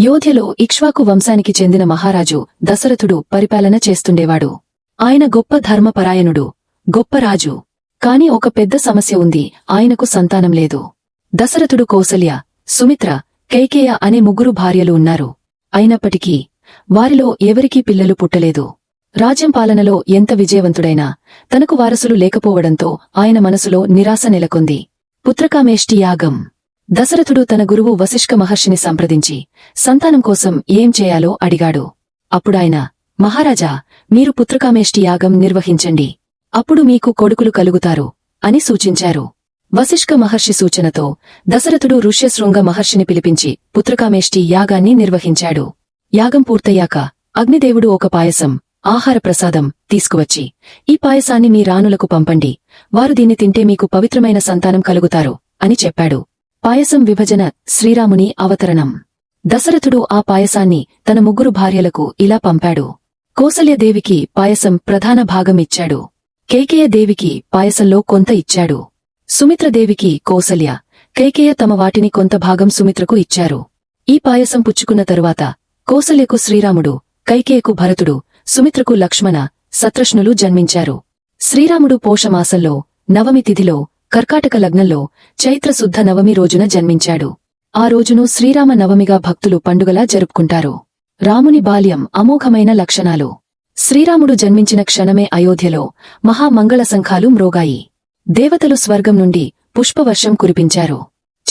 యోధ్యలో ఇక్ష్వాకు వంశానికి చెందిన మహారాజు దశరథుడు పరిపాలన చేస్తుండేవాడు. ఆయన గొప్ప ధర్మపరాయణుడు గొప్ప రాజు. కాని ఒక పెద్ద సమస్య ఉంది ఆయనకు సంతానం లేదు. దశరథుడు కౌసల్య సుమిత్ర కైకేయ అనే ముగ్గురు భార్యలు ఉన్నారు. అయినప్పటికీ వారిలో ఎవరికీ పిల్లలు పుట్టలేదు. రాజ్యం పాలనలో ఎంత విజయవంతుడైనా తనకు వారసులు లేకపోవడంతో ఆయన మనసులో నిరాశ నెలకొంది. పుత్రకామేష్టి యాగం దశరథుడు తన గురువు వశిష్క మహర్షిని సంప్రదించి సంతానం కోసం ఏం చేయాలో అడిగాడు. అప్పుడాయన మహారాజా మీరు పుత్రకామేష్టి యాగం నిర్వహించండి. అప్పుడు మీకు కొడుకులు కలుగుతారు అని సూచించారు. వశిష్క మహర్షి సూచనతో దశరథుడు ఋష్యశృంగ మహర్షిని పిలిపించి పుత్రకామేష్టి యాగాన్ని నిర్వహించాడు. యాగం పూర్తయ్యాక అగ్నిదేవుడు ఒక పాయసం ఆహార ప్రసాదం తీసుకువచ్చి ఈ పాయసాన్ని మీ రాణులకు పంపండి. వారు దీన్ని తింటే మీకు పవిత్రమైన సంతానం కలుగుతారు అని చెప్పాడు. పాయసం విభజన శ్రీరాముని అవతరణం. దశరథుడు ఆ పాయసాన్ని తన ముగ్గురు భార్యలకు ఇలా పంపాడు. కోసల్యదేవికి పాయసం ప్రధాన భాగం ఇచ్చాడు కేకేయదేవికి పాయసంలో కొంత ఇచ్చాడు. సుమిత్రదేవికి కోసల్య కైకేయ తమ వాటిని కొంత భాగం సుమిత్రకు ఇచ్చారు. ఈ పాయసం పుచ్చుకున్న తరువాత కోసల్యకు శ్రీరాముడు కైకేయకు భరతుడు సుమిత్రకు లక్ష్మణ సత్రష్ణులు జన్మించారు. శ్రీరాముడు పోషమాసంలో నవమి తిథిలో కర్కాటక లగ్నంలో చైత్రశుద్ధ నవమి రోజున జన్మించాడు. ఆ రోజును శ్రీరామ నవమిగా భక్తులు పండుగలా జరుపుకుంటారు. రాముని బాల్యం అమోఘమైన లక్షణాలు. శ్రీరాముడు జన్మించిన క్షణమే అయోధ్యలో మహామంగళ సంఖాలు మ్రోగాయి. దేవతలు స్వర్గం నుండి పుష్పవర్షం కురిపించారు.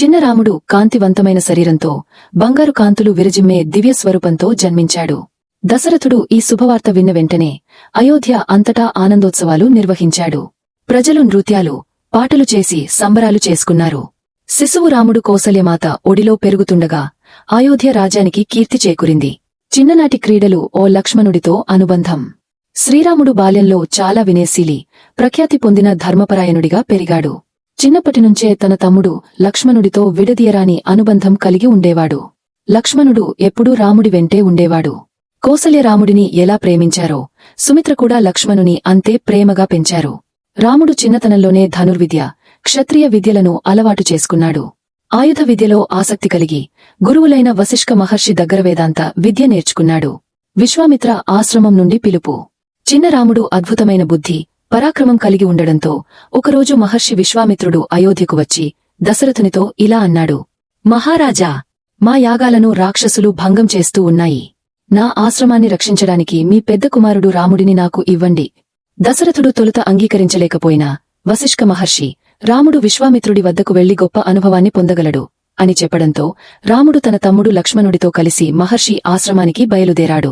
చిన్నరాముడు కాంతివంతమైన శరీరంతో బంగారు కాంతులు విరజిమ్మే దివ్య స్వరూపంతో జన్మించాడు. దశరథుడు ఈ శుభవార్త విన్న వెంటనే అయోధ్య అంతటా ఆనందోత్సవాలు నిర్వహించాడు. ప్రజలు నృత్యాలు పాటలు చేసి సంబరాలు చేసుకున్నారు. శిశువు రాముడు కౌసల్యమాత ఒడిలో పెరుగుతుండగా అయోధ్య రాజ్యానికి కీర్తి చేకూరింది. చిన్ననాటి క్రీడలు ఓ లక్ష్మణుడితో అనుబంధం. శ్రీరాముడు బాల్యంలో చాలా వినేశీలి ప్రఖ్యాతి పొందిన ధర్మపరాయణుడిగా పెరిగాడు. చిన్నప్పటినుంచే తన తమ్ముడు లక్ష్మణుడితో విడదీయరాని అనుబంధం కలిగి ఉండేవాడు. లక్ష్మణుడు ఎప్పుడూ రాముడి వెంటే ఉండేవాడు. కౌసల్య రాముడిని ఎలా ప్రేమించారో సుమిత్ర కూడా లక్ష్మణుని అంతే ప్రేమగా పెంచారు. రాముడు చిన్నతనంలోనే ధనుర్విద్య క్షత్రియ విద్యలను అలవాటు చేసుకున్నాడు. ఆయుధ విద్యలో ఆసక్తి కలిగి గురువులైన వశిష్క మహర్షి దగ్గర వేదాంత విద్య నేర్చుకున్నాడు. విశ్వామిత్ర ఆశ్రమం నుండి పిలుపు. చిన్న రాముడు అద్భుతమైన బుద్ధి పరాక్రమం కలిగి ఉండడంతో ఒకరోజు మహర్షి విశ్వామిత్రుడు అయోధ్యకు వచ్చి దశరథునితో ఇలా అన్నాడు. మహారాజా మా యాగాలను రాక్షసులు భంగం చేస్తూ ఉన్నాయి. నా ఆశ్రమాన్ని రక్షించడానికి మీ పెద్ద కుమారుడు రాముడిని నాకు ఇవ్వండి. దశరథుడు తొలుత అంగీకరించలేకపోయినా వశిష్క మహర్షి రాముడు విశ్వామిత్రుడి వద్దకు వెళ్ళి గొప్ప అనుభవాన్ని పొందగలడు అని చెప్పడంతో రాముడు తన తమ్ముడు లక్ష్మణుడితో కలిసి మహర్షి ఆశ్రమానికి బయలుదేరాడు.